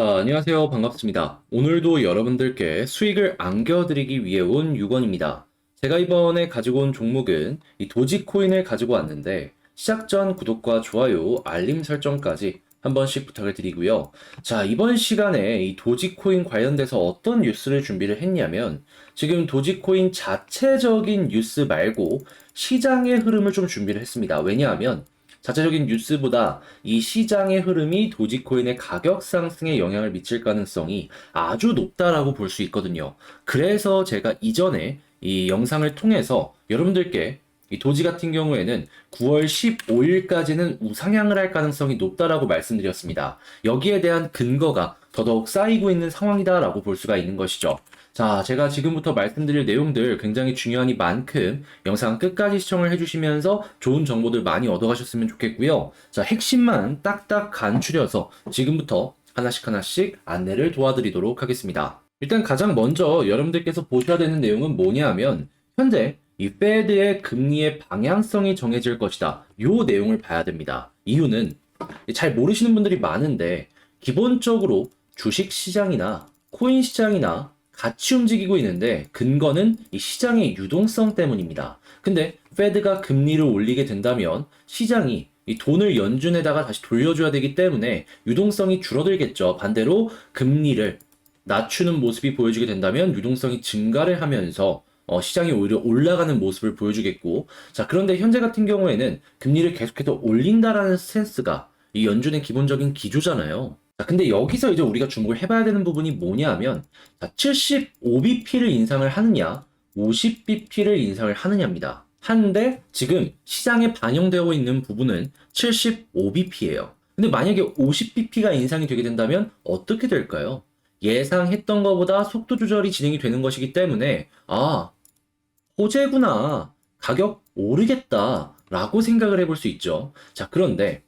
자, 안녕하세요. 반갑습니다. 오늘도 여러분들께 수익을 안겨드리기 위해 온 유건입니다. 제가 이번에 가지고 온 종목은 이 도지코인을 가지고 왔는데 시작 전 구독과 좋아요, 알림 설정까지 한 번씩 부탁을 드리고요. 자, 이번 시간에 이 도지코인 관련돼서 어떤 뉴스를 준비를 했냐면 지금 도지코인 자체적인 뉴스 말고 시장의 흐름을 좀 준비를 했습니다. 왜냐하면 자체적인 뉴스보다 이 시장의 흐름이 도지코인의 가격 상승에 영향을 미칠 가능성이 아주 높다라고 볼 수 있거든요. 그래서 제가 이전에 이 영상을 통해서 여러분들께 이 도지 같은 경우에는 9월 15일까지는 우상향을 할 가능성이 높다라고 말씀드렸습니다. 여기에 대한 근거가 더더욱 쌓이고 있는 상황이다라고 볼 수가 있는 것이죠. 자, 제가 지금부터 말씀드릴 내용들 굉장히 중요하니 만큼 영상 끝까지 시청을 해주시면서 좋은 정보들 많이 얻어가셨으면 좋겠고요. 자, 핵심만 딱딱 간추려서 지금부터 하나씩 하나씩 안내를 도와드리도록 하겠습니다. 일단 가장 먼저 여러분들께서 보셔야 되는 내용은 뭐냐 하면 현재 이 페드의 금리의 방향성이 정해질 것이다. 요 내용을 봐야 됩니다. 이유는 잘 모르시는 분들이 많은데 기본적으로 주식 시장이나 코인 시장이나 같이 움직이고 있는데 근거는 이 시장의 유동성 때문입니다. 근데 페드가 금리를 올리게 된다면 시장이 이 돈을 연준에다가 다시 돌려줘야 되기 때문에 유동성이 줄어들겠죠. 반대로 금리를 낮추는 모습이 보여지게 된다면 유동성이 증가를 하면서 어, 시장이 오히려 올라가는 모습을 보여주겠고 자 그런데 현재 같은 경우에는 금리를 계속해서 올린다라는 스탠스가 이 연준의 기본적인 기조잖아요. 자, 근데 여기서 이제 우리가 주목을 해봐야 되는 부분이 뭐냐 하면, 자, 75bp를 인상을 하느냐, 50bp를 인상을 하느냐입니다. 하는데, 지금 시장에 반영되어 있는 부분은 75bp예요. 근데 만약에 50bp가 인상이 되게 된다면 어떻게 될까요? 예상했던 것보다 속도 조절이 진행이 되는 것이기 때문에, 아, 호재구나. 가격 오르겠다. 라고 생각을 해볼 수 있죠. 자, 그런데,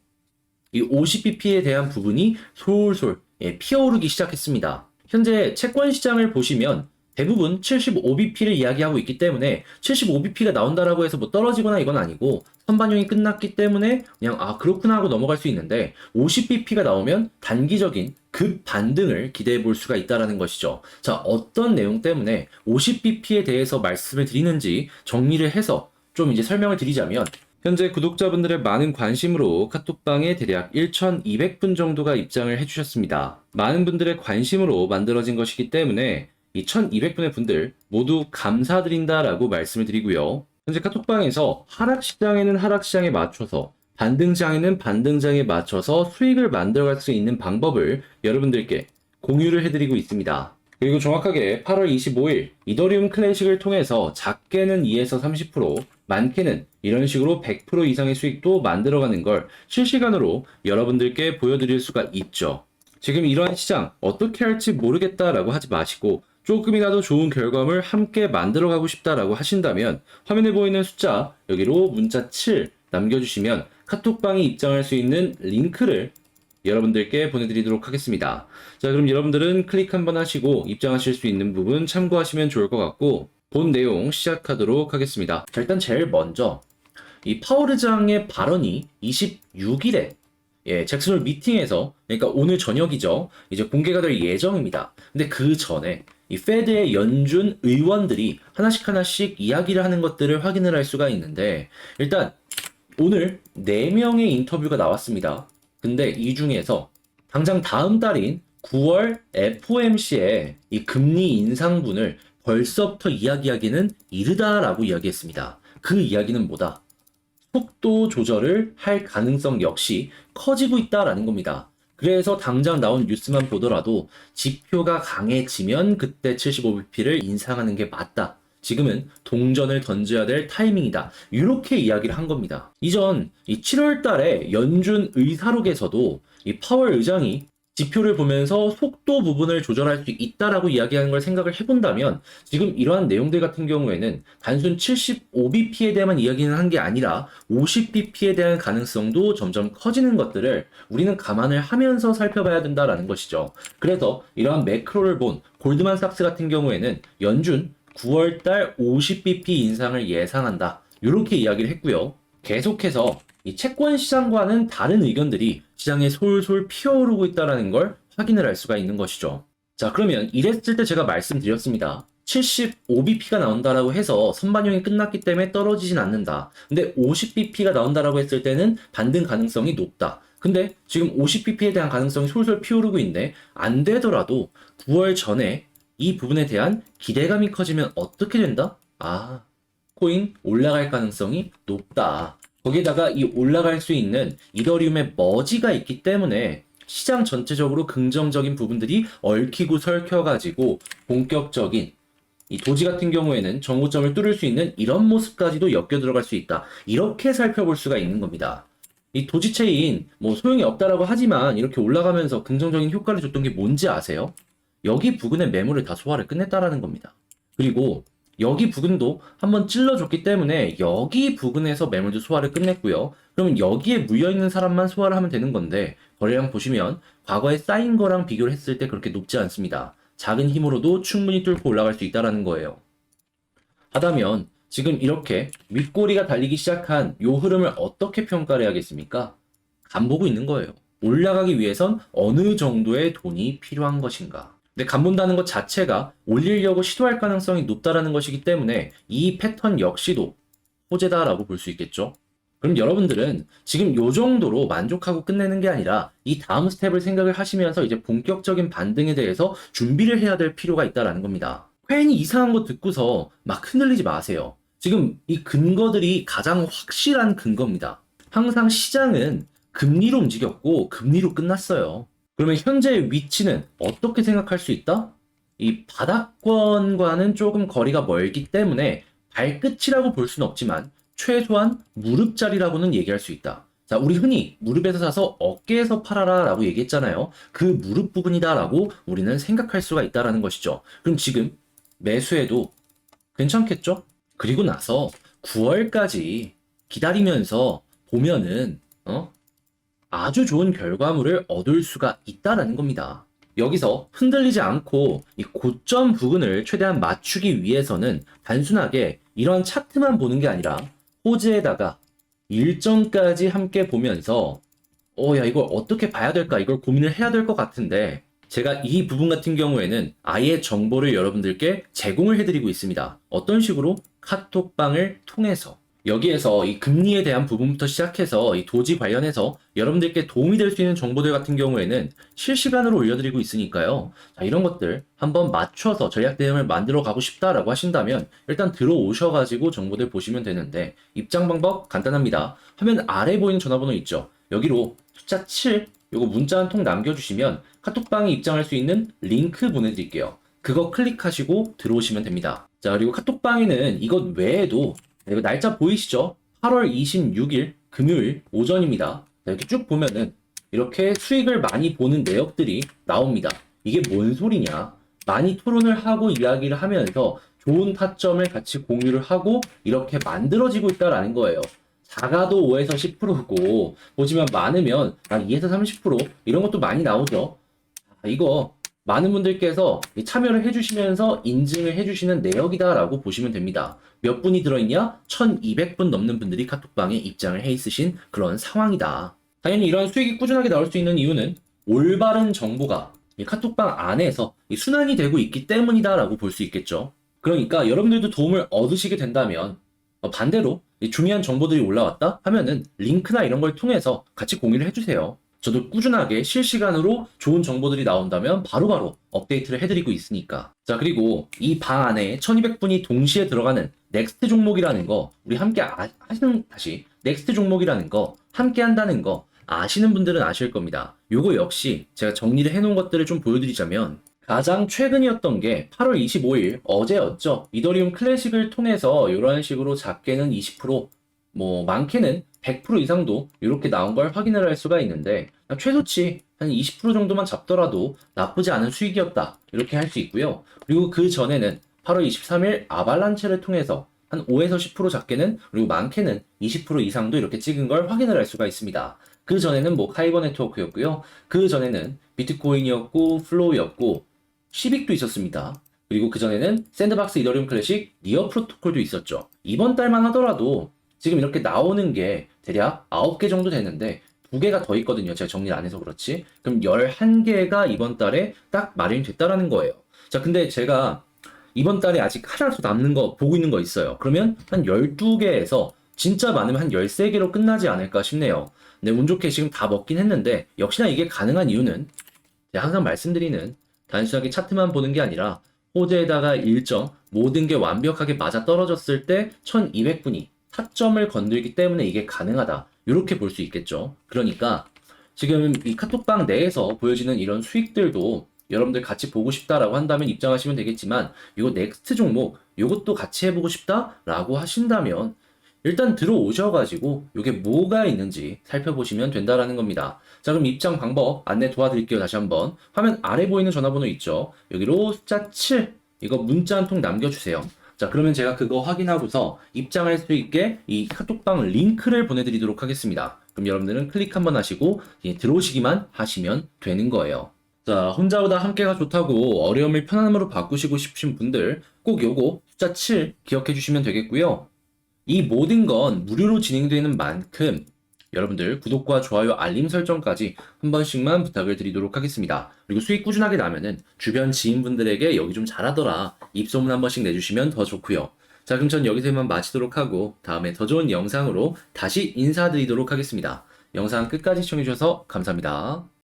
이 50bp에 대한 부분이 솔솔 예, 피어오르기 시작했습니다. 현재 채권 시장을 보시면 대부분 75bp를 이야기하고 있기 때문에 75bp가 나온다라고 해서 뭐 떨어지거나 이건 아니고 선반영이 끝났기 때문에 그냥 아 그렇구나 하고 넘어갈 수 있는데 50bp가 나오면 단기적인 급 반등을 기대해 볼 수가 있다라는 것이죠. 자, 어떤 내용 때문에 50bp에 대해서 말씀을 드리는지 정리를 해서 좀 이제 설명을 드리자면 현재 구독자분들의 많은 관심으로 카톡방에 대략 1,200분 정도가 입장을 해주셨습니다. 많은 분들의 관심으로 만들어진 것이기 때문에 이 1,200분의 분들 모두 감사드린다라고 말씀을 드리고요. 현재 카톡방에서 하락시장에는 하락시장에 맞춰서 반등장에는 반등장에 맞춰서 수익을 만들어갈 수 있는 방법을 여러분들께 공유를 해드리고 있습니다. 그리고 정확하게 8월 25일 이더리움 클래식을 통해서 작게는 2에서 30%, 많게는 이런 식으로 100% 이상의 수익도 만들어가는 걸 실시간으로 여러분들께 보여드릴 수가 있죠. 지금 이러한 시장 어떻게 할지 모르겠다라고 하지 마시고 조금이라도 좋은 결과물 함께 만들어가고 싶다라고 하신다면 화면에 보이는 숫자 여기로 문자 7 남겨주시면 카톡방에 입장할 수 있는 링크를 여러분들께 보내드리도록 하겠습니다. 자, 그럼 여러분들은 클릭 한번 하시고 입장하실 수 있는 부분 참고하시면 좋을 것 같고 본 내용 시작하도록 하겠습니다. 자, 일단 제일 먼저 이 파워르장의 발언이 26일에 예, 잭슨홀 미팅에서 그러니까 오늘 저녁이죠. 이제 공개가 될 예정입니다. 근데 그 전에 이 페드의 연준 의원들이 하나씩 하나씩 이야기를 하는 것들을 확인을 할 수가 있는데 일단 오늘 4명의 인터뷰가 나왔습니다. 근데 이 중에서 당장 다음 달인 9월 FOMC의 이 금리 인상분을 벌써부터 이야기하기는 이르다라고 이야기했습니다. 그 이야기는 뭐다? 속도 조절을 할 가능성 역시 커지고 있다라는 겁니다. 그래서 당장 나온 뉴스만 보더라도 지표가 강해지면 그때 75bp를 인상하는 게 맞다. 지금은 동전을 던져야 될 타이밍이다. 이렇게 이야기를 한 겁니다. 이전 이 7월 달에 연준 의사록에서도 이 파월 의장이 지표를 보면서 속도 부분을 조절할 수 있다라고 이야기하는 걸 생각을 해본다면 지금 이러한 내용들 같은 경우에는 단순 75bp에 대한 이야기는 한 게 아니라 50bp에 대한 가능성도 점점 커지는 것들을 우리는 감안을 하면서 살펴봐야 된다라는 것이죠. 그래서 이러한 매크로를 본 골드만삭스 같은 경우에는 연준 9월달 50bp 인상을 예상한다. 이렇게 이야기를 했고요. 계속해서 이 채권 시장과는 다른 의견들이 시장에 솔솔 피어오르고 있다는 걸 확인을 할 수가 있는 것이죠. 자, 그러면 이랬을 때 제가 말씀드렸습니다. 75bp가 나온다라고 해서 선반영이 끝났기 때문에 떨어지진 않는다. 근데 50bp가 나온다라고 했을 때는 반등 가능성이 높다. 근데 지금 50bp에 대한 가능성이 솔솔 피오르고 있는데 안 되더라도 9월 전에 이 부분에 대한 기대감이 커지면 어떻게 된다? 아, 코인 올라갈 가능성이 높다. 거기에다가 이 올라갈 수 있는 이더리움의 머지가 있기 때문에 시장 전체적으로 긍정적인 부분들이 얽히고 설켜가지고 본격적인 이 도지 같은 경우에는 정고점을 뚫을 수 있는 이런 모습까지도 엮여 들어갈 수 있다. 이렇게 살펴볼 수가 있는 겁니다. 이 도지체인 뭐 소용이 없다라고 하지만 이렇게 올라가면서 긍정적인 효과를 줬던 게 뭔지 아세요? 여기 부근의 매물을 다 소화를 끝냈다라는 겁니다. 그리고 여기 부근도 한번 찔러줬기 때문에 여기 부근에서 매물도 소화를 끝냈고요. 그러면 여기에 물려있는 사람만 소화를 하면 되는 건데 거래량 보시면 과거에 쌓인 거랑 비교를 했을 때 그렇게 높지 않습니다. 작은 힘으로도 충분히 뚫고 올라갈 수 있다라는 거예요. 하다면 지금 이렇게 윗꼬리가 달리기 시작한 요 흐름을 어떻게 평가를 해야겠습니까? 간 보고 있는 거예요. 올라가기 위해선 어느 정도의 돈이 필요한 것인가. 근데 간 본다는 것 자체가 올리려고 시도할 가능성이 높다라는 것이기 때문에 이 패턴 역시도 호재다라고 볼 수 있겠죠. 그럼 여러분들은 지금 요 정도로 만족하고 끝내는 게 아니라 이 다음 스텝을 생각을 하시면서 이제 본격적인 반등에 대해서 준비를 해야 될 필요가 있다라는 겁니다. 괜히 이상한 거 듣고서 막 흔들리지 마세요. 지금 이 근거들이 가장 확실한 근거입니다. 항상 시장은 금리로 움직였고 금리로 끝났어요. 그러면 현재의 위치는 어떻게 생각할 수 있다? 이 바닥권과는 조금 거리가 멀기 때문에 발끝이라고 볼 수는 없지만 최소한 무릎자리라고는 얘기할 수 있다. 자, 우리 흔히 무릎에서 사서 어깨에서 팔아라 라고 얘기했잖아요. 그 무릎 부분이다 라고 우리는 생각할 수가 있다라는 것이죠. 그럼 지금 매수해도 괜찮겠죠? 그리고 나서 9월까지 기다리면서 보면은, 어? 아주 좋은 결과물을 얻을 수가 있다라는 겁니다. 여기서 흔들리지 않고 이 고점 부근을 최대한 맞추기 위해서는 단순하게 이런 차트만 보는 게 아니라 호재에다가 일정까지 함께 보면서 어, 야, 이걸 어떻게 봐야 될까? 이걸 고민을 해야 될 것 같은데 제가 이 부분 같은 경우에는 아예 정보를 여러분들께 제공을 해드리고 있습니다. 어떤 식으로? 카톡방을 통해서 여기에서 이 금리에 대한 부분부터 시작해서 이 도지 관련해서 여러분들께 도움이 될 수 있는 정보들 같은 경우에는 실시간으로 올려드리고 있으니까요. 자, 이런 것들 한번 맞춰서 전략 대응을 만들어 가고 싶다라고 하신다면 일단 들어오셔가지고 정보들 보시면 되는데 입장 방법 간단합니다. 화면 아래 보이는 전화번호 있죠. 여기로 숫자 7 요거 문자 한 통 남겨주시면 카톡방에 입장할 수 있는 링크 보내드릴게요. 그거 클릭하시고 들어오시면 됩니다. 자, 그리고 카톡방에는 이것 외에도 네, 이거 날짜 보이시죠? 8월 26일 금요일 오전입니다. 이렇게 쭉 보면은 이렇게 수익을 많이 보는 내역들이 나옵니다. 이게 뭔 소리냐? 많이 토론을 하고 이야기를 하면서 좋은 타점을 같이 공유를 하고 이렇게 만들어지고 있다라는 거예요. 작아도 5에서 10%고 보시면 많으면 한 2에서 30% 이런 것도 많이 나오죠. 아, 이거 많은 분들께서 이 참여를 해주시면서 인증을 해주시는 내역이다라고 보시면 됩니다. 몇 분이 들어있냐? 1200분 넘는 분들이 카톡방에 입장을 해 있으신 그런 상황이다. 당연히 이런 수익이 꾸준하게 나올 수 있는 이유는 올바른 정보가 이 카톡방 안에서 이 순환이 되고 있기 때문이다라고 볼 수 있겠죠. 그러니까 여러분들도 도움을 얻으시게 된다면 어, 반대로 이 중요한 정보들이 올라왔다 하면은 링크나 이런 걸 통해서 같이 공유를 해주세요. 저도 꾸준하게 실시간으로 좋은 정보들이 나온다면 바로바로 업데이트를 해드리고 있으니까. 자, 그리고 이 방 안에 1200분이 동시에 들어가는 넥스트 종목이라는 거, 우리 함께 아, 하시는, 다시, 넥스트 종목이라는 거, 함께 한다는 거, 아시는 분들은 아실 겁니다. 요거 역시 제가 정리를 해놓은 것들을 좀 보여드리자면, 가장 최근이었던 게 8월 25일 어제였죠. 이더리움 클래식을 통해서 이런 식으로 작게는 20%, 뭐 많게는 100% 이상도 이렇게 나온 걸 확인을 할 수가 있는데 최소치 한 20% 정도만 잡더라도 나쁘지 않은 수익이었다 이렇게 할 수 있고요. 그리고 그 전에는 8월 23일 아발란체를 통해서 한 5에서 10% 작게는 그리고 많게는 20% 이상도 이렇게 찍은 걸 확인을 할 수가 있습니다. 그 전에는 뭐 카이버 네트워크였고요. 그 전에는 비트코인이었고 플로우였고 시빅도 있었습니다. 그리고 그 전에는 샌드박스 이더리움 클래식 니어 프로토콜도 있었죠. 이번 달만 하더라도 지금 이렇게 나오는 게 대략 9개 정도 되는데 두 개가 더 있거든요. 제가 정리를 안 해서 그렇지. 그럼 11개가 이번 달에 딱 마련이 됐다라는 거예요. 자, 근데 제가 이번 달에 아직 하나도 남는 거 보고 있는 거 있어요. 그러면 한 12개에서 진짜 많으면 한 13개로 끝나지 않을까 싶네요. 근데 운 좋게 지금 다 먹긴 했는데 역시나 이게 가능한 이유는 항상 말씀드리는 단순하게 차트만 보는 게 아니라 호재에다가 일정 모든 게 완벽하게 맞아 떨어졌을 때 1200분이 타점을 건들기 때문에 이게 가능하다. 이렇게 볼 수 있겠죠. 그러니까 지금 이 카톡방 내에서 보여지는 이런 수익들도 여러분들 같이 보고 싶다라고 한다면 입장하시면 되겠지만 이거 넥스트 종목 이것도 같이 해보고 싶다라고 하신다면 일단 들어오셔가지고 이게 뭐가 있는지 살펴보시면 된다라는 겁니다. 자 그럼 입장 방법 안내 도와드릴게요. 다시 한번 화면 아래 보이는 전화번호 있죠. 여기로 숫자 7 이거 문자 한 통 남겨주세요. 자 그러면 제가 그거 확인하고서 입장할 수 있게 이 카톡방 링크를 보내드리도록 하겠습니다. 그럼 여러분들은 클릭 한번 하시고 예, 들어오시기만 하시면 되는 거예요. 자, 혼자보다 함께가 좋다고 어려움을 편안함으로 바꾸시고 싶으신 분들 꼭 요거 숫자 7 기억해 주시면 되겠고요. 이 모든 건 무료로 진행되는 만큼 여러분들 구독과 좋아요, 알림 설정까지 한 번씩만 부탁을 드리도록 하겠습니다. 그리고 수익 꾸준하게 나면은 주변 지인분들에게 여기 좀 잘하더라 입소문 한 번씩 내주시면 더 좋고요. 자, 그럼 전 여기서 이만 마치도록 하고 다음에 더 좋은 영상으로 다시 인사드리도록 하겠습니다. 영상 끝까지 시청해주셔서 감사합니다.